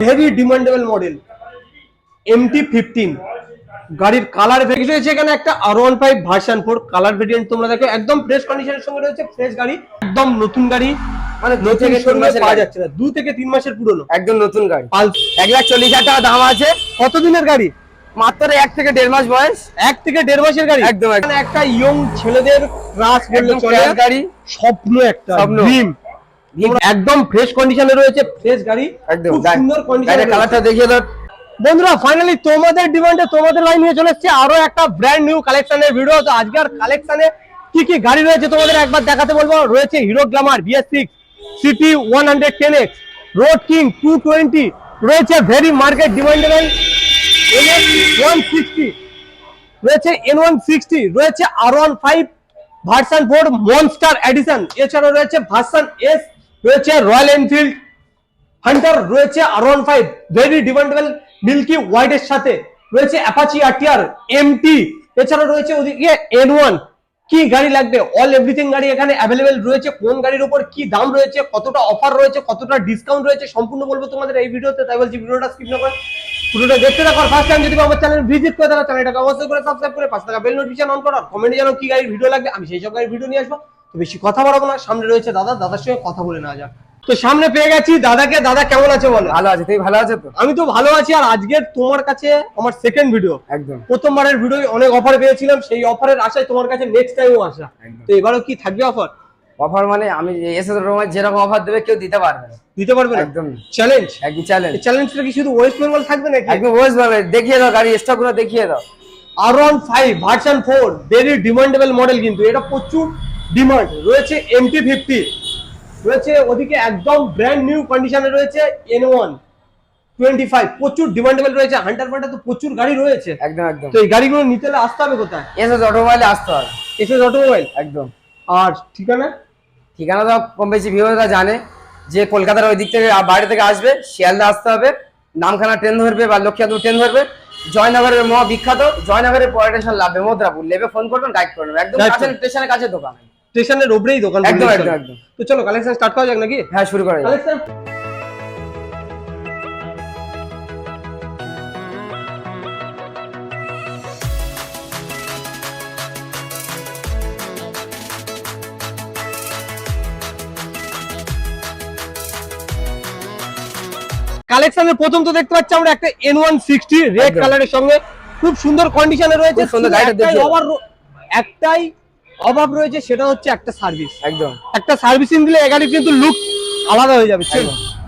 Heavy demandable model MT fifteen গাড়ির colour variant রয়েছে এখানে একটা R one five version four colour variant তোমরা দেখো একদম ফ্রেশ কন্ডিশনের সঙ্গে রয়েছে ফ্রেশ গাড়ি একদম নতুন গাড়ি মানে দু থেকে তিন মাসের পাওয়া যাচ্ছে না দু থেকে তিন মাসের পুরনো। একদম নতুন গাড়ি। এক লাখ চল্লিশ হাজার টাকা দাম আছে। কতদিনের গাড়ি? মাত্র এক থেকে দেড় মাস বয়স। এক থেকে দেড় মাসের গাড়ি? একদম। এখানে একটা ইয়ং ছেলেদের বললে চলে। গাড়ি। স্বপ্ন একটা স্বপ্ন। একদম ফ্রেশ কন্ডিশনে রয়েছে ফ্রেশ গাড়ি একদম সুন্দর কন্ডিশনে কালারটা দেখিয়ে দাও। বন্ধুরা ফাইনালি তোমাদের ডিমান্ডে তোমাদের লাইন নিয়ে চলে এসেছে। আরও একটা ব্র্যান্ড নিউ কালেকশনের ভিডিও তো আজকের কালেকশনে কি কি গাড়ি রয়েছে তোমাদের একবার দেখাতে বলব। রয়েছে Hero Glamour BS six CT one hundred ten X road king two twenty রয়েছে very market demandable one sixty রয়েছে এন ওয়ান সিক্সটি রয়েছে R one five version four monster edition এছাড়াও রয়েছে ভার্সন এস রয়েছে রয়্যাল এনফিল্ড হান্টার রয়েছে R one five very demandable milky white এর সাথে, রয়েছে অ্যাপাচি আরটিআর এমটি এছাড়া রয়েছে ওদিকে এন ওয়ান কি গাড়ি লাগবে? অল এভরিথিং গাড়ি এখানে অ্যাভেলেবেল রয়েছে, কোন গাড়ির উপর কি দাম রয়েছে, কতটা অফার রয়েছে, কতটা ডিসকাউন্ট রয়েছে, সম্পূর্ণ বলব তোমাদের এই ভিডিওতে, তাই বলছি ভিডিওটা স্কিপ না করে। পুরোটা দেখতে থাকো ফার্স্ট টাইম যদি আমার চ্যানেল ভিজিট করে, তাহলে চ্যানেলটাকে অবশ্যই করে সাবস্ক্রাইব করে পাঁচ টাকা বেল নোটিফিকেশন অন করো কমেন্টে জানো কি গাড়ির ভিডিও লাগবে, আমি সেই সব গাড়ির ভিডিও নিয়ে আসব। তো বেশি কথা বাড়াবো না। সামনে রয়েছে দাদা দাদার সঙ্গে কথা বলে নেওয়া যাক। তো সামনে পেয়ে গেছি। দাদাকে দাদা কেমন আছে বলো? ভালো আছে তুই ভালো আছে তো? আমি তো ভালো আছি আর আজকের তোমার কাছে আমার সেকেন্ড ভিডিও একদম। প্রথমবারের ভিডিও অনেক অফার পেয়েছিলাম সেই অফারের আশায় তোমার কাছে নেক্সট টাইমও আসা। তো এবারও কি থাকবে অফার অফার মানে আমি এসে রোমার যেরকম অফার দেবে কেউ দিতে পারবে না। দিতে পারবে না? একদম। চ্যালেঞ্জ একদম চ্যালেঞ্জ চ্যালেঞ্জটা কি শুধু ওয়েস্ট বেঙ্গল থাকবে নাকি? একদম ওয়েস্ট পাবে দেখিয়ে দাও গাড়ি স্টকগুলো দেখিয়ে দাও। R one five version four very demandable model কিন্তু। এটা প্রচুর ডিমান্ড রয়েছে এমটি ফিফটি রয়েছে ওদিকে একদম ব্র্যান্ড নিউ কন্ডিশনে রয়েছে এন ওয়ান টোয়েন্টি ফাইভ প্রচুর ডিমান্ডেবল রয়েছে হান্টার ফান্টার তো প্রচুর গাড়ি রয়েছে। একদম একদম। তো এই গাড়িগুলো নিতে হলে আসতে হবে কোথায়? এসে অটোমোবাইলে আসতে হবে। এসএস অটোমোবাইল একদম। আর ঠিকানা? ঠিকানা তো কম বেশি ভিউরা জানে যে কলকাতার ওই দিক থেকে বাইরে থেকে আসবে শিয়ালদা আসতে হবে নামখানা ট্রেন ধরবে বা লক্ষ্মীপুর ট্রেন ধরবে। জয়নগরের মহা বিখ্যাত জয়নগরের পরে স্টেশন লাভবে মুদ্রাপুর লেবে ফোন করবেন গাইড করবেন। একদম স্টেশনের কাছে দোকান। স্টেশনের ওপরেই দোকান একদম একদম একদম তো চলো কালেকশন স্টার্ট করা যাক নাকি হ্যাঁ শুরু করা যাক। কালেকশন কালেকশনের প্রথম তো দেখতে পাচ্ছি আমরা একটা এন ওয়ান সিক্সটি রেড। কালারের সঙ্গে খুব সুন্দর কন্ডিশনে রয়েছে সুন্দর গাড়িটা একটাই। অভাব রয়েছে সেটা হচ্ছে একটা সার্ভিস একদম। একটা সার্ভিসিং দিলে এই গাড়ির কিন্তু লুক আলাদা হয়ে যাবে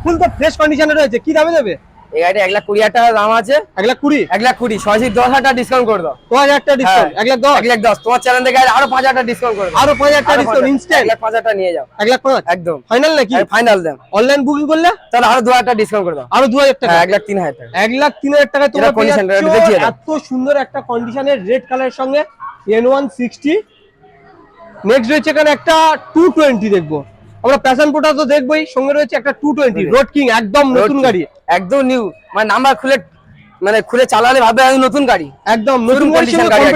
ফুল তো ফ্রেশ কন্ডিশনে রয়েছে কি দামে দেবে? এই গাড়িটা এক লাখ কুড়ি হাজার টাকা দাম আছে। এক লাখ কুড়ি? এক লাখ কুড়ি সরাসরি দশ হাজার টাকা ডিসকাউন্ট করে দাও। হাজার টাকা ডিসকাউন্ট হ্যাঁ। এক লাখ দশ? এক লাখ দশ। তোমার চ্যানেল থেকে আরও পাঁচ হাজার টাকা ডিসকাউন্ট করে আরও পাঁচ হাজার টাকা ডিসকাউন্ট ইনস্ট্যান্ট এক লাখ পাঁচ হাজার নিয়ে যাও। এক লাখ পাঁচ? একদম। ফাইনাল নাকি? ফাইনাল দেন। অনলাইন বুকিং করলে? তাহলে আরও দু হাজার টাকা ডিসকাউন্ট করে দাও। আরও দু হাজার টাকা? হ্যাঁ এক লাখ তিন হাজার টাকা। এক লাখ তিন হাজার তোমরা দাও। এত সুন্দর একটা কন্ডিশনের রেড কালারের সঙ্গে এন ওয়ান সিক্সটি নেক্সট রয়েছে এখানে একটা টু টোয়েন্টি দেখব। আমরা প্যাশন প্রোটা তো দেখবোই সঙ্গে রয়েছে একটা টু টোয়েন্টি রোড কিং একদম নতুন গাড়ি। একদম নিউ মানে নাম্বার খুলে মানে খুলে চালালে আমি নতুন গাড়ি। একদম নতুন সঙ্গে গাড়ি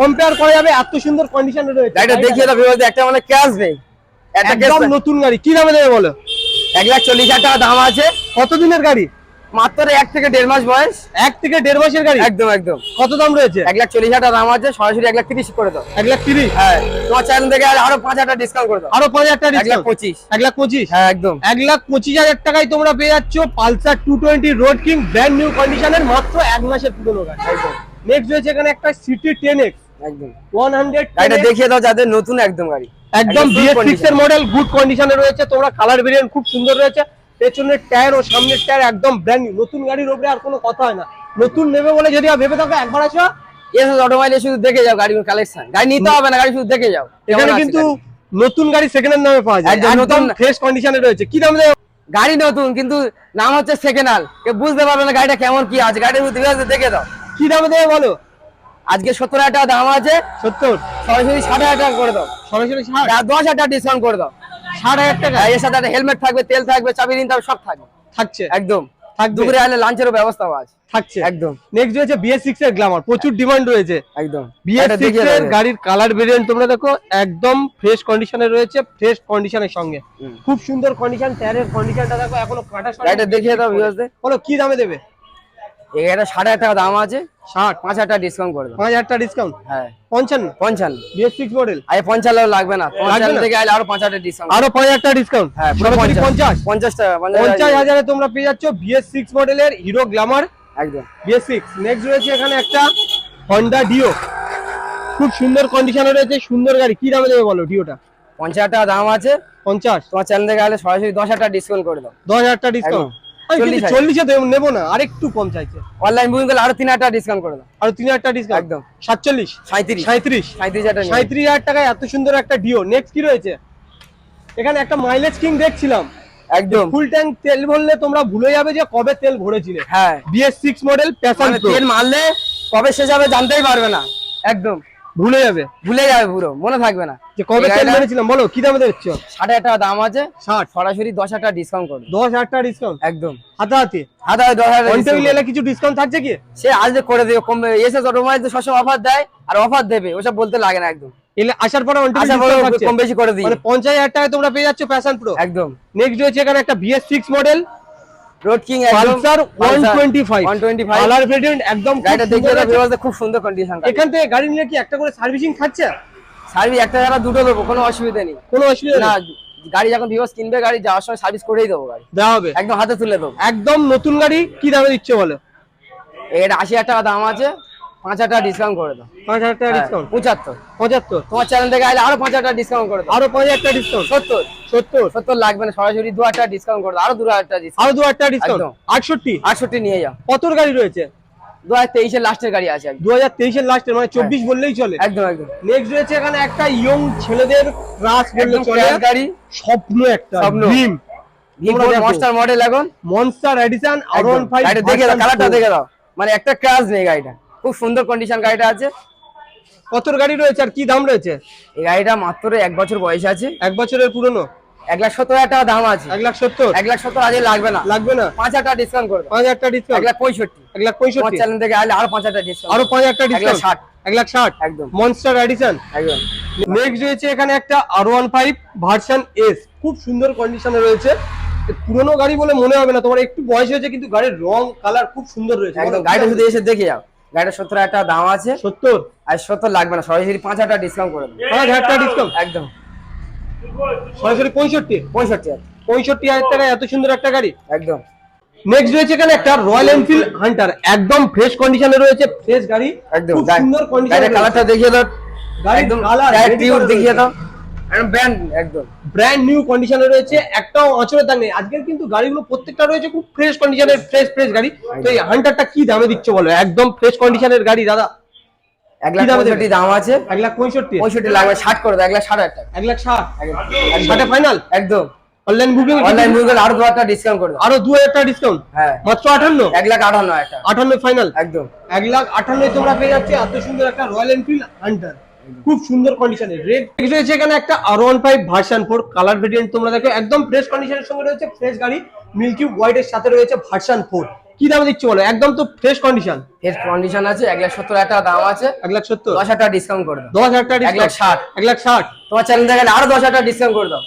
কম্পেয়ার করা যাবে এত সুন্দর কন্ডিশনে রয়েছে। গাড়িটা দেখিয়ে দাও বিপদে একটা মানে ক্যাশ নেই। একদম নতুন গাড়ি। কি দামে দেবে বলো? এক লাখ চল্লিশ হাজার টাকা দাম আছে। কতদিনের গাড়ি? মাত্র এক থেকে দেড় মাস বয়স। এক থেকে দেড় মাসের গাড়ি? একদম একদম। কত দাম রয়েছে? এক লাখ চল্লিশ হাজার দাম আছে সরাসরি এক লাখ তিরিশ করে দাও। এক লাখ তিরিশ? হ্যাঁ তোমার চ্যানেল থেকে আরও পাঁচ হাজার ডিসকাউন্ট করে দাও। আরও পাঁচ হাজার টাকা এক লাখ পঁচিশ। এক লাখ পঁচিশ? হ্যাঁ একদম। এক লাখ পঁচিশ হাজার টাকায় তোমরা পেয়ে যাচ্ছ Pulsar two twenty road king brand new কন্ডিশনের মাত্র এক মাসের পুরনো গাড়ি। একদম। নেক্সট রয়েছে এখানে একটা সিটি টেন এক্স একদম। ওয়ান হান্ড্রেড গাড়িটা দেখিয়ে দাও যাদের নতুন একদম গাড়ি। একদম বিএস সিক্স এর মডেল গুড কন্ডিশনে রয়েছে। তোমরা কালার ভেরিয়েন্ট খুব সুন্দর রয়েছে। পেছনের টায়ার ও সামনের টায়ার একদম ব্র্যান্ড নিউ নতুন গাড়ির ওপরে আর কোনো কথা হয় না। নতুন নেবে বলে যদি ভেবে থাকো একবার আসো। এসে অটোমাইলে শুধু দেখে যাও গাড়ির কালেকশন গাড়ি নিতে হবে না গাড়ি শুধু দেখে যাও। এখানে কিন্তু নতুন গাড়ি সেকেন্ড হ্যান্ড নামে পাওয়া যায়। একদম। ফ্রেশ কন্ডিশনে রয়েছে। কি দাম দেবে গাড়ি নতুন কিন্তু নাম হচ্ছে সেকেন্ড হাল কেউ বুঝতে পারবে না গাড়িটা কেমন কি আছে। গাড়ির মধ্যে দেখে দাও। কি দামে দেবে বলো? আজকে সত্তর হাজার টাকা দাম আছে। সত্তর? সরাসরি ষাট হাজার টাকা করে দাও। সরাসরি দশ হাজার টাকা ডিসকাউন্ট করে দাও। ষাট হাজার টাকা। এর সাথে হেলমেট থাকবে তেল থাকবে চাবি ঋণ থাকবে সব থাকবে। থাকছে। একদম। দুপুরে আলে লাঞ্চেরও ব্যবস্থাও আছে। থাকছে। একদম। নেক্সট রয়েছে বিএস এর গ্ল্যামার প্রচুর ডিমান্ড রয়েছে। একদম। এর গাড়ির কালার ভেরিয়েন্ট তোমরা দেখো একদম ফ্রেশ কন্ডিশনে রয়েছে ফ্রেশ কন্ডিশনের সঙ্গে। খুব সুন্দর কন্ডিশন টায়ারের কন্ডিশনটা দেখো এখনও কাটা গাড়িটা দেখিয়ে দাও ভিউয়ার্সদের বলো কি দামে দেবে? সাড়ে আট টাকা দাম আছে। ষাট পাঁচ হাজার টাকা ডিসকাউন্ট করে পাঁচ হাজার টাকা ডিসকাউন্ট হ্যাঁ। পঞ্চান্ন? পঞ্চান্ন। বিএস সিক্স মডেল আরে পঞ্চান্ন লাগবে না। পঞ্চান্ন থেকে আরও পাঁচ হাজার ডিসকাউন্ট আরও পাঁচ হাজার টাকা ডিসকাউন্ট হ্যাঁ পঞ্চাশ। পঞ্চাশ? টাকা পঞ্চাশ হাজারে তোমরা পেয়ে যাচ্ছ বিএস সিক্স মডেলের হিরো গ্ল্যামার একদম। বিএস সিক্স নেক্সট রয়েছে এখানে একটা হন্ডা ডিও খুব সুন্দর কন্ডিশনে রয়েছে সুন্দর গাড়ি। কি দামে দেবে বলো ডিওটা পঞ্চাশ হাজার টাকা দাম আছে। পঞ্চাশ। তোমার চ্যানেল থেকে সরাসরি দশ হাজার টাকা ডিসকাউন্ট করে দাও। দশ হাজার টাকা ডিসকাউন্ট একদম। আমি কিন্তু 40,000 চল্লিশে নেব না আরেকটু কম চাইছে। অনলাইন বুকিং করলে আরও তিন হাজার ডিসকাউন্ট করে দাও। আর তিন হাজার ডিসকাউন্ট একদম। সাতচল্লিশ? সাঁত্রিশ সাঁত্রিশ সাঁত্রিশ হাজার সাঁত্রিশ টাকায় এত সুন্দর একটা ডিও নেক্সট কি রয়েছে? এখানে একটা মাইলেজ কিং দেখছিলাম। একদম। ফুল ট্যাঙ্ক তেল ভরলে তোমরা ভুলে যাবে যে কবে তেল ভরেছিলে। হ্যাঁ। বিএস সিক্স মডেল প্যাশন তেল মারলে কবে শেষ হবে জানতেই পারবে না। একদম। ভুলে যাবে। ভুলে যাবে পুরো মনে থাকবে না। যে কবে গাড়িটা ভরেছিলাম বলো কি দামে দিচ্ছ? ষাট হাজার টাকা দাম আছে ষাট? সরাসরি দশ হাজার টাকা ডিসকাউন্ট করবে। দশ হাজার টাকা ডিসকাউন্ট একদম। হাতাহাতি? হাতে হাতে দশ হাজার। এলে কিছু ডিসকাউন্ট থাকছে কি? সে আসবে করে দেবে কমবে এসে অটোমাইজ তো সবসময় অফার দেয় আর অফার দেবে ওসব বলতে লাগে না একদম। এলে আসার পরে কম বেশি করে দিই। মানে পঞ্চাশ হাজার টাকায় তোমরা পেয়ে যাচ্ছ প্যাশন প্রো একদম। নেক্সট রয়েছে এখানে একটা BS six model road king Pulsar one twenty five one twenty five colour variant একদম গাড়িটা দেখিয়ে দাও আছে। খুব সুন্দর কন্ডিশন এখান থেকে গাড়ি নিয়ে কি একটা করে সার্ভিসিং খাচ্ছে? সার্ভিস একটা জায়গা দুটো দেবো কোনো অসুবিধা নেই। কোনো অসুবিধা না গাড়ি যখন ভিউস কিনবে গাড়ি যাওয়ার সময় সার্ভিস করেই দেবো গাড়ি। দেওয়া হবে। একদম হাতে তুলে দেবো। একদম নতুন গাড়ি কি দামে দিচ্ছে বলো? এটা আশি হাজার টাকা দাম আছে। পাঁচ হাজার টাকা ডিসকাউন্ট করে দাও। পাঁচ হাজার টাকা হ্যাঁ, ডিসকাউন্ট পঁচাত্তর। পঁচাত্তর? তোমার চ্যানেল থেকে আরও পাঁচ হাজার টাকা ডিসকাউন্ট করে দাও। আরও পাঁচ হাজার টাকা ডিসকাউন্ট সত্তর। সত্তর? সত্তর লাগবে না সরাসরি দু হাজার টাকা ডিসকাউন্ট করে দাও। আরও দু হাজার টাকা আরও দু হাজার টাকা ডিসকাউন্ট একদম। আটষট্টি? আটষট্টি নিয়ে যাও। কতর গাড়ি রয়েছে? দু হাজার তেইশের লাস্টের গাড়ি আছে দু হাজার তেইশের লাস্টের মানে চব্বিশ বললেই চলে। একদম একদম। নেক্সট রয়েছে এখানে একটা ইয়ং ছেলেদের বললে চলে। গাড়ি। স্বপ্ন একটা স্বপ্ন। মনস্টার মডেল এখন। Monster edition R one five দেখে দাও কালারটা দেখে দাও। মানে একটা ক্রাশ নেই গাড়িটা। খুব সুন্দর কন্ডিশন গাড়িটা আছে। কতর গাড়ি রয়েছে আর কি দাম রয়েছে? এই গাড়িটা মাত্র এক বছর বয়স আছে। এক বছরের পুরনো? এক লাখ সত্তর হাজার টাকা দাম আছে। এক লাখ সত্তর? এক লাখ সত্তর লাগবে না। লাগবে না? পাঁচ হাজার টাকা ডিসকাউন্ট করে পাঁচ হাজার টাকা এক ডিসকাউন্ট লাখ পঁয়ষট্টি। এক লাখ পঁয়ষট্টি? চ্যানেল থেকে আইলে আরও পাঁচ হাজার ডিসকাউন্ট আরও পাঁচ হাজার টাকা এক ডিসকাউন্ট ষাট। এক লাখ ষাট? একদম। মনস্টার এডিশন একদম। নেক্সট রয়েছে এখানে একটা R one five version S খুব সুন্দর কন্ডিশনে রয়েছে। পুরোনো গাড়ি বলে মনে হবে না তোমার একটু বয়স হয়েছে কিন্তু গাড়ির রং কালার খুব সুন্দর রয়েছে। একদম গাড়িটা শুধু এসে দেখে যাও। গাড়িটা সত্তর হাজার টাকা দাম আছে। সত্তর? আর সত্তর লাগবে না সরাসরি পাঁচ হাজার টাকা ডিসকাউন্ট করে দেবো। পাঁচ হাজার টাকা ডিসকাউন্ট একদম। সরাসরি পঁয়ষট্টি? পঁয়ষট্টি পঁয়ষট্টি হাজার টাকায় এত সুন্দর একটা গাড়ি? একদম। নেক্সট রয়েছে এখানে একটা রয়্যাল এনফিল্ড হান্টার একদম ফ্রেশ কন্ডিশনে রয়েছে ফ্রেশ গাড়ি। একদম সুন্দর কন্ডিশনে কালারটা দেখিয়ে দাও। গাড়ির একদম টিউব দেখিয়ে দাও। একদম ব্র্যান্ড একদম। ব্র্যান্ড নিউ কন্ডিশনে রয়েছে একটাও আঁচড়ের দাগ নেই। আজকের কিন্তু গাড়িগুলো প্রত্যেকটা রয়েছে খুব ফ্রেশ কন্ডিশনের ফ্রেশ ফ্রেশ গাড়ি। তো এই হান্টারটা কি দামে দিচ্ছে বলো? একদম ফ্রেশ কন্ডিশনের গাড়ি দাদা। এক লাখ পঁয়ষট্টি দাম আছে। এক লাখ পঁয়ষট্টি। পঁয়ষট্টি লাগবে ষাট করে এক লাখ ষাট হাজার টাকা। এক লাখ ষাট? ফাইনাল একদম। অনলাইন বুকিং অনলাইন বুক আরও দু হাজার টাকা ডিসকাউন্ট করে দাও। আরও দু হাজার টাকা ডিসকাউন্ট হ্যাঁ। মাত্র আটান্ন? এক লাখ আটান্ন আটান্ন ফাইনাল একদম। এক লাখ আটান্ন তোমরা পেয়ে যাচ্ছে এত সুন্দর একটা রয়্যাল এনফিল্ড হান্টার খুব সুন্দর কন্ডিশনের রেড রয়েছে এখানে একটা R one five version four colour variant তোমরা দেখো একদম ফ্রেশ কন্ডিশনের সঙ্গে রয়েছে ফ্রেশ গাড়ি মিল্কি হোয়াইট এর সাথে রয়েছে ভার্সন ফোর কি দামে দিচ্ছ বলো? একদম তো ফ্রেশ কন্ডিশন এর কন্ডিশন আছে এক লাখ সত্তর হাজার টাকা দাম আছে। এক লাখ সত্তর। দশ হাজার টাকা ডিসকাউন্ট করে দাও। দশ হাজার টাকা এক লাখ ষাট। এক লাখ ষাট। তোমার চ্যানেল থেকে আরও দশ হাজার টাকা ডিসকাউন্ট করে দাও।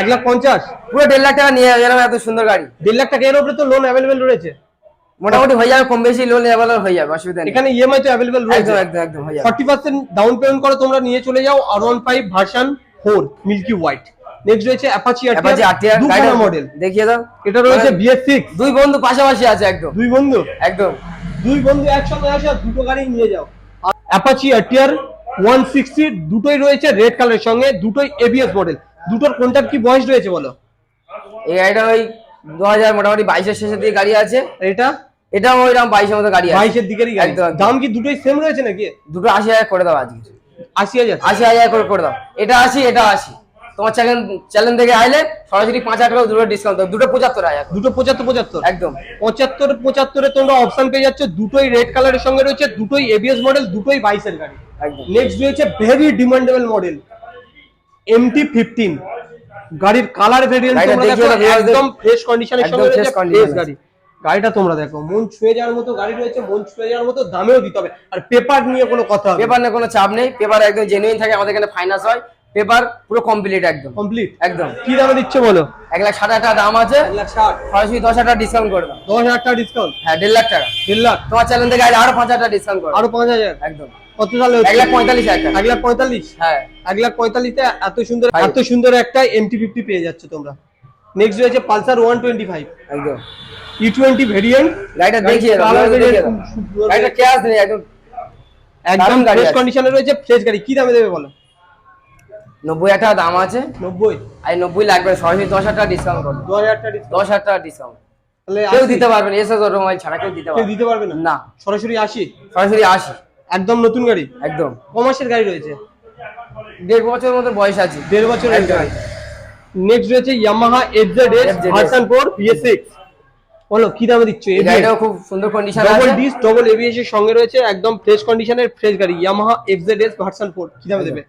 এক লাখ পঞ্চাশ। পুরো দেড় লাখ টাকা নিয়ে যাবে এত সুন্দর গাড়ি। দেড় লাখ টাকা এর উপরে তো লোন অ্যাভেলেবেল রয়েছে। মোটামুটি হয়ে যাবে কম বেশি লোন অ্যাভেলেবল হয়ে যাবে অসুবিধা নেই। এখানে ইএমআই তো অ্যাভেলেবেল রয়েছে। একদম একদম হয়ে যাবে। ফর্টি পার্সেন্ট ডাউন পেমেন্ট করে তোমরা নিয়ে চলে যাও R one five version four milky white next রয়েছে অ্যাপাচি অ্যাপাচি আরটিআর দুখানা মডেল দেখিয়ে দাও। এটা রয়েছে বিএস সিক্স দুই বন্ধু পাশাপাশি আছে একদম। দুই বন্ধু? একদম। দুই বন্ধু একসঙ্গে আসে দুটো গাড়ি নিয়ে যাও। অ্যাপাচি ওয়ান সিক্সটি দুটোই রয়েছে রেড কালারের সঙ্গে দুটোই এবিএস মডেল দুটোর কোনটার কি বয়স রয়েছে বলো? এই গাড়িটা ওই দু হাজার মোটামুটি বাইশের শেষের দিকে গাড়ি আছে। এটা এটাও ওইরকম বাইশের মতো গাড়ি বাইশের দিকেরই গাড়ি। দাম কি দুটোই সেম রয়েছে নাকি? দুটো আশি হাজার করে দাও আজকে। আশি হাজার। আশি হাজার করে করে দাও। এটা আশি এটা আশি। তোমার চ্যানেল চ্যানেল থেকে আইলে সরাসরি পাঁচ হাজার টাকা দুটো ডিসকাউন্ট দুটো পঁচাত্তর হাজার। দুটো পঁচাত্তর পঁচাত্তর? একদম। পঁচাত্তর পঁচাত্তরে তোমরা অপশন পেয়ে যাচ্ছ। দুটোই রেড কালারের সঙ্গে রয়েছে দুটোই এবিএস মডেল দুটোই বাইশের গাড়ি। নেক্সট রয়েছে very demandable model MT fifteen গাড়ির কালার ভেরিয়েন্ট। একদম ফ্রেশ কন্ডিশনের সঙ্গে রয়েছে ফ্রেশ গাড়ি। গাড়িটা তোমরা দেখো মন ছুঁয়ে যাওয়ার মতো গাড়ি রয়েছে মন ছুঁয়ে যাওয়ার মতো দামেও দিতে হবে। আর পেপার নিয়ে কোনো কথা হবে পেপার নিয়ে কোনো চাপ নেই পেপার একদম জেনুইন থাকে আমাদের এখানে ফাইন্যান্স হয় পেপার পুরো কমপ্লিট একদম। কমপ্লিট একদম। কি দামে দিচ্ছ বলো? এক লাখ ষাট হাজার দাম আছে এক লাখ ষাট। সরাসরি দশ হাজার টাকা ডিসকাউন্ট করে দাও। দশ হাজার টাকা ডিসকাউন্ট হ্যাঁ দেড় লাখ টাকা। দেড় লাখ? তোমার চ্যানেল থেকে আরও পাঁচ হাজার টাকা ডিসকাউন্ট করো। আরও পাঁচ হাজার? একদম। কত সালে এক লাখ পঁয়তাল্লিশ হাজার এক লাখ পঁয়তাল্লিশ? হ্যাঁ। এক লাখ পঁয়তাল্লিশে এত সুন্দর এত সুন্দর একটা এমটি ফিফটি পেয়ে যাচ্ছে তোমরা। নেক্সট রয়েছে পালসার ওয়ান টোয়েন্টি ফাইভ একদম। ই টোয়েন্টি ভেরিয়েন্ট গাড়িটা দেখিয়ে গাড়িটা। গাড়িটা ক্যাশ নেই একদম একদম ফ্রেশ কন্ডিশনে রয়েছে ফ্রেশ গাড়ি। কি দামে দেবে বলো? নব্বই হাজার টাকা দাম আছে। নব্বই? আর নব্বই লাগবে সরাসরি দশ হাজার টাকা ডিসকাউন্ট করো দু হাজার টাকা। দশ হাজার টাকা ডিসকাউন্ট তাহলে কেউ দিতে পারবেন না এসে তোর মোবাইল ছাড়া কেউ দিতে পারবে দিতে পারবে না? সরাসরি আশি? সরাসরি আসি একদম নতুন গাড়ি? একদম। কমার্সের গাড়ি রয়েছে? দেড় বছরের মতো বয়স আছে। দেড় বছর। গাড়ি। নেক্সট রয়েছে Yamaha FZ S version four BS six বলো কি দামে দিচ্ছ? গাড়িটাও খুব সুন্দর condition double disc double ABS এর সঙ্গে রয়েছে একদম ফ্রেশ কন্ডিশনের ফ্রেশ গাড়ি Yamaha FZ S version four কি দামে দেবে?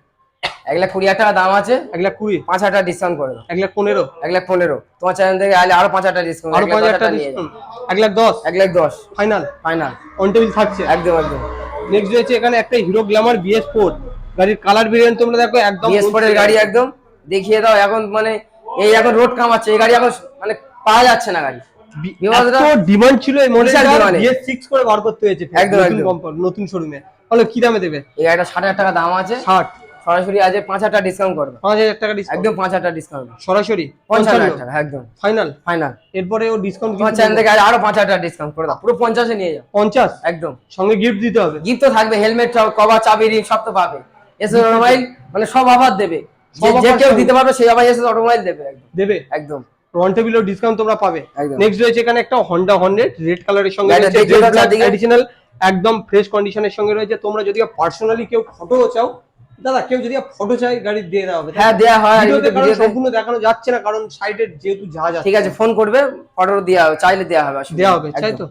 এক লাখ কুড়ি হাজার টাকা দাম আছে। এক লাখ কুড়ি। পাঁচ হাজার ডিসকাউন্ট করে দাও এক লাখ পনেরো। এক লাখ পনেরো। তোমার চ্যানেল থেকে আলে আরও পাঁচ হাজার ডিসকাউন্ট আরও পাঁচ হাজার discount। এক লাখ দশ। এক লাখ দশ। ফাইনাল ফাইনাল অন টেবিল থাকছে। একদম একদম। নেক্সট রয়েছে এখানে একটা হিরো গ্ল্যামার বিএস ফোর গাড়ির কালার ভেরিয়েন্ট তোমরা দেখো একদম বিএস ফোরের গাড়ি একদম। দেখিয়ে দাও এখন মানে এই এখন রোড কামাচ্ছে এই গাড়ি এখন মানে পাওয়া যাচ্ছে না গাড়ি। বিমানটা ডিমান্ড ছিল এই মডেলটা বিএস সিক্স করে বার করতে হয়েছে একদম, নতুন একদম। কোম্পানি নতুন শোরুমে বলো কি দামে দেবে? এই গাড়িটা ষাট হাজার টাকা দাম আছে। সরাসরি আজ ডিসকাউন্ট করে দাও পাঁচ হাজার টাকা ডিসকাউন্ট একদম সরাসরি? টাকা একদম। ফাইনাল ফাইনাল এরপরে ও ডিসকাউন্ট থেকে আরও পাঁচ হাজার টাকা ডিসকাউন্ট করে দাও। পুরো নিয়ে যাও। একদম। সঙ্গে গিফট দিতে হবে। গিফট তো থাকবে হেলমেট কভার চাবি রিং সব তো পাবে। এসে অটোমোবাইল মানে সব অফার দেবে। যে- যে কেউ দিতে পারবে সেই আবার এসে অটোমোবাইল দেবে একদম। দেবে? একদম। ওয়ান টেবিলেও ডিসকাউন্ট তোমরা পাবে। নেক্সট রয়েছে এখানে একটা হন্ডা হন্ড্রেড রেড কালারের সঙ্গে রয়েছে দেখিয়ে দাও চারদিকে। অ্যাডিশনাল একদম ফ্রেশ কন্ডিশনের সঙ্গে রয়েছে। তোমরা যদি পার্সোনালি কেউ ফটো চাও দাদা কেউ যদি ফটো চাই গাড়ি দিয়ে দেওয়া হবে। হ্যাঁ দেয়া হয় ভিডিওতে সম্পূর্ণ দেখানো যাচ্ছে না কারণ সাইডের যেহেতু জাহাজ আছে ঠিক আছে ফোন করবে ফটো দেওয়া হবে চাইলে দেওয়া হবে দেওয়া হবে তাই তো?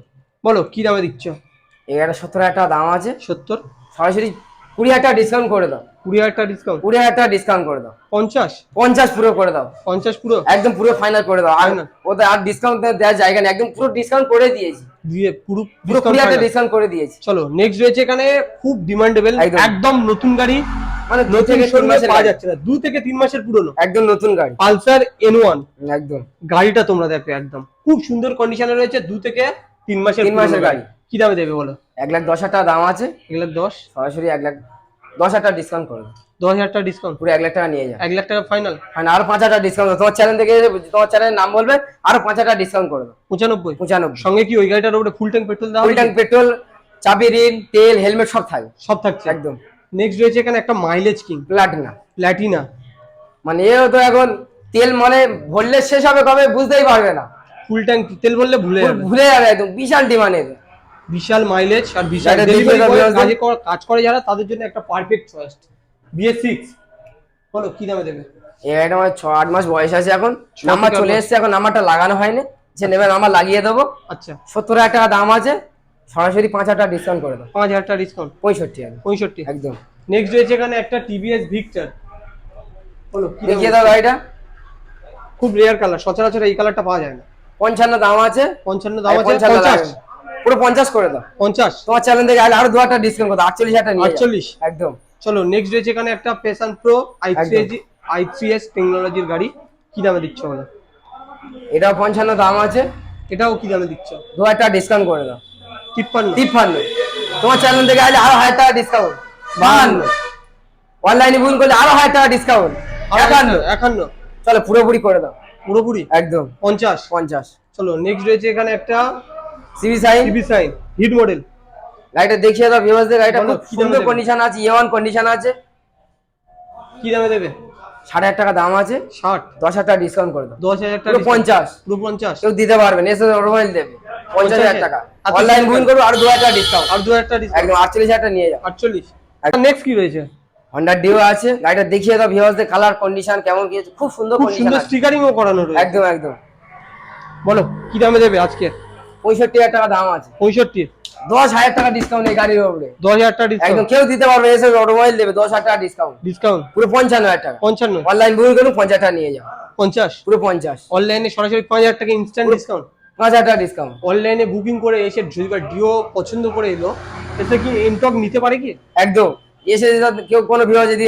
বলো কি দামে দিচ্ছ? একটা সত্তর টাকা দাম আছে। সত্তর? সরাসরি কুড়ি হাজার টাকা ডিসকাউন্ট করে দাও। কুড়ি হাজার টাকা ডিসকাউন্ট কুড়ি হাজার টাকা ডিসকাউন্ট করে দাও। পঞ্চাশ? পঞ্চাশ পুরো করে দাও। পঞ্চাশ পুরো? একদম পুরো ফাইনাল করে দাও। আর। ওদের আর ডিসকাউন্ট দেওয়ার জায়গা নেই। একদম পুরো ডিসকাউন্ট করে দিয়েছি। দিয়ে পুরো পুরো কুড়ি হাজার ডিসকাউন্ট করে দিয়েছি। চলো নেক্সট রয়েছে এখানে খুব ডিমান্ডেবল। একদম। নতুন গাড়ি। মানে দু থেকে তিন মাসের পাওয়া যাচ্ছে না। দু থেকে তিন মাসের পুরনো। একদম নতুন গাড়ি। পালসার এন ওয়ান একদম। গাড়িটা তোমরা দেখো একদম। খুব সুন্দর কন্ডিশনে রয়েছে দু থেকে তিন মাসের তিন মাসের গাড়ি। কি দামে দেবে বলো? এক লাখ দশ হাজার টাকা দাম আছে। এক লাখ দশ? সরাসরি এক লাখ দশ হাজার টাকা ডিসকাউন্ট করে দাও দশ হাজার টাকা ডিসকাউন্ট পুরো এক লাখ টাকা নিয়ে যাও এক লাখ টাকা ফাইনাল মানে আরও পাঁচ হাজার ডিসকাউন্ট তোমার চ্যানেল থেকে তোমার চ্যানেলের নাম বলবে আরও পাঁচ হাজার ডিসকাউন্ট করে দাও পঁচানব্বই? পঁচানব্বই। সঙ্গে কি ওই গাড়িটার উপরে ফুল ট্যাঙ্ক পেট্রোল দেওয়া ফুল ট্যাঙ্ক পেট্রোল চাবি ঋণ তেল হেলমেট সব থাকবে। সব থাকছে? একদম। নেক্সট রয়েছে এখানে একটা মাইলেজ কিং প্লাটিনা প্ল্যাটিনা মানে এও তো এখন তেল মানে ভরলে শেষ হবে কবে বুঝতেই পারবে না। ফুল ট্যাঙ্ক তেল বললে ভুলে যাবে। ভুলে যাবে একদম। বিশাল ডিমান্ড বিশাল মাইলেজ আর বিশাল ডেলিভারি। কাজে করে যারা তাদের জন্য একটা পারফেক্ট চয়েস বিএস সিক্স বলো কি দামে দেবে? এই গাড়িটা আমার ছ আট মাস বয়স আছে এখন। নাম্বার চলে। এসছে এখন নাম্বারটা লাগানো হয়নি। যে নেবে নাম্বার লাগিয়ে দেবো। আচ্ছা। সত্তর হাজার টাকা দাম আছে। সরাসরি পাঁচ হাজার টাকা ডিসকাউন্ট করে দাও। পাঁচ হাজার টাকা ডিসকাউন্ট পঁয়ষট্টি হাজার। পঁয়ষট্টি। একদম। নেক্সট রয়েছে এখানে একটা টিভিএস ভিক্টর বলো কি দেখিয়ে দাও গাড়িটা। খুব রেয়ার কালার সচরাচর এই কালারটা পাওয়া যায় না। পঞ্চান্ন দাম আছে। পঞ্চান্ন দাম আছে পঞ্চাশ। পুরো পঞ্চাশ করে দাও। পঞ্চাশ? তোমার চ্যানেল থেকে আরও দু হাজার ডিসকাউন্ট করে দাও আটচল্লিশ হাজার নিয়ে যাও। আটচল্লিশ? একদম। চলো নেক্সট রয়েছে এখানে একটা Passion Pro i three i three S টেকনোলজির গাড়ি। কি দামে দিচ্ছ বলো? এটাও পঞ্চান্ন দাম আছে। এটাও কি দামে দিচ্ছ? দু হাজার টাকা ডিসকাউন্ট করে দাও। তিপ্পান্ন। তিপ্পান্ন। তোমার চ্যানেল থেকে আলে আরও হাজার টাকা ডিসকাউন্ট বাহান্ন। অনলাইনে বুকিং করলে আরও হাজার টাকা ডিসকাউন্ট একান্ন। একান্ন। চলো পুরোপুরি করে দাও। পুরোপুরি? একদম। পঞ্চাশ। পঞ্চাশ। চলো নেক্সট রয়েছে এখানে একটা CB Shine? TV Shine hit model. গাড়িটা দেখিয়ে দাও ভিউয়ার্সদের গাড়িটা খুব সুন্দর কন্ডিশন আছে এ ওয়ান কন্ডিশন আছে। কি দামে দেবে? সাড়ে হাজার টাকা দাম আছে। ষাট। দশ হাজার টাকা ডিসকাউন্ট করে দাও। দশ হাজার টাকা পঞ্চাশ। পুরো পঞ্চাশ। কেউ দিতে পারবেন এসে দেবে। পঞ্চাশ হাজার টাকা। Online booking. করব আর দু হাজার টাকা ডিসকাউন্ট আর দু হাজার টাকা একদম আটচল্লিশ হাজার টাকা নিয়ে যাও। আটচল্লিশ। নেক্সট কি রয়েছে? হন্ডা ডিও আছে। গাড়িটা দেখিয়ে দাও ভিউয়ার্সদের কালার কন্ডিশন কেমন কি। খুব সুন্দর খুব সুন্দর স্টিকারিংও করানো রয়েছে। একদম একদম। বলো কি দামে দেবে আজকে? পঁয়ষট্টি হাজার টাকা দাম আছে। পঁয়ষট্টি। দশ হাজার টাকা ডিসকাউন্ট এই গাড়ির উপরে। দশ হাজার টাকা একদম কেউ দিতে পারবে এসে অটোমোবাইল দেবে দশ হাজার টাকা ডিসকাউন্ট ডিসকাউন্ট পুরো পঞ্চান্ন হাজার টাকা। পঞ্চান্ন। অনলাইন বুকিং করুন পঞ্চাশ টাকা নিয়ে যাও পঞ্চাশ। পুরো পঞ্চাশ। অনলাইনে সরাসরি পাঁচ হাজার টাকা ইনস্ট্যান্ট ডিসকাউন্ট পাঁচ হাজার টাকা ডিসকাউন্ট অনলাইনে বুকিং করে এসে যদি বা ডিও পছন্দ করে এলো এতে কি এমটক নিতে পারে কি? একদম। এসে যদি কেউ কোনো ভিড় যদি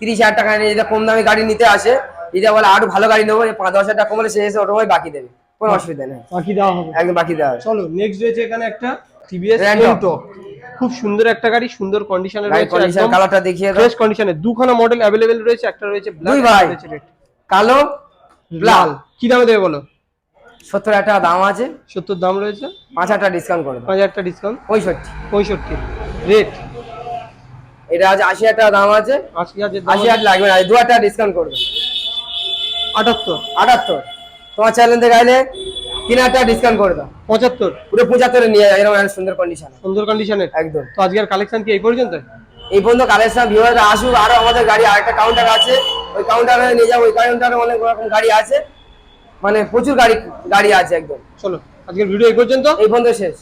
তিরিশ হাজার টাকা নিয়ে যদি কম দামি গাড়ি নিতে আসে যদি বলে আরও ভালো গাড়ি নেব পাঁচ দশ হাজার টাকা কমলে সে এসে ওটা বাকি দেবে। কোনো অসুবিধা নেই। বাকি দেওয়া হবে। একদম বাকি দেওয়া হবে। চলো নেক্সট রয়েছে এখানে একটা টিভিএস। এমটক খুব সুন্দর একটা গাড়ি সুন্দর কন্ডিশনে রয়েছে কন্ডিশন কালারটা দেখিয়ে দাও। ফ্রেশ কন্ডিশনে দুখানা মডেল অ্যাভেলেবেল রয়েছে একটা রয়েছে ব্ল্যাক। রয়েছে রেড কালো লাল। কি দামে দেবে বলো? সত্তর হাজার টাকা দাম আছে। সত্তর দাম রয়েছে। পাঁচ হাজার টাকা ডিসকাউন্ট করে দাও। হাজার টাকা ডিসকাউন্ট পঁয়ষট্টি। পঁয়ষট্টি। রেট এটা আছে আশি হাজার টাকা দাম আছে। আশি হাজার দাম আশি হাজার লাগবে না দু হাজার টাকা ডিসকাউন্ট করবে আটাত্তর। আটাত্তর। তোমার চ্যানেল থেকে আইলে তিন হাজার টাকা ডিসকাউন্ট করে দাও। পঁচাত্তর? পুরো পঁচাত্তরে নিয়ে যায় এরকম সুন্দর কন্ডিশন সুন্দর কন্ডিশনে একদম। তো আজকের কালেকশন কি এই পর্যন্ত? এই পর্যন্ত কালেকশন ভিউয়াররা আসুক আরও আমাদের গাড়ি আরেকটা কাউন্টার আছে। ওই কাউন্টারে নিয়ে যাব ওই কাউন্টারে অনেক রকম গাড়ি আছে। মানে প্রচুর গাড়ি গাড়ি আছে একদম। চলো আজকের ভিডিও এই পর্যন্ত। এই পর্যন্ত শেষ।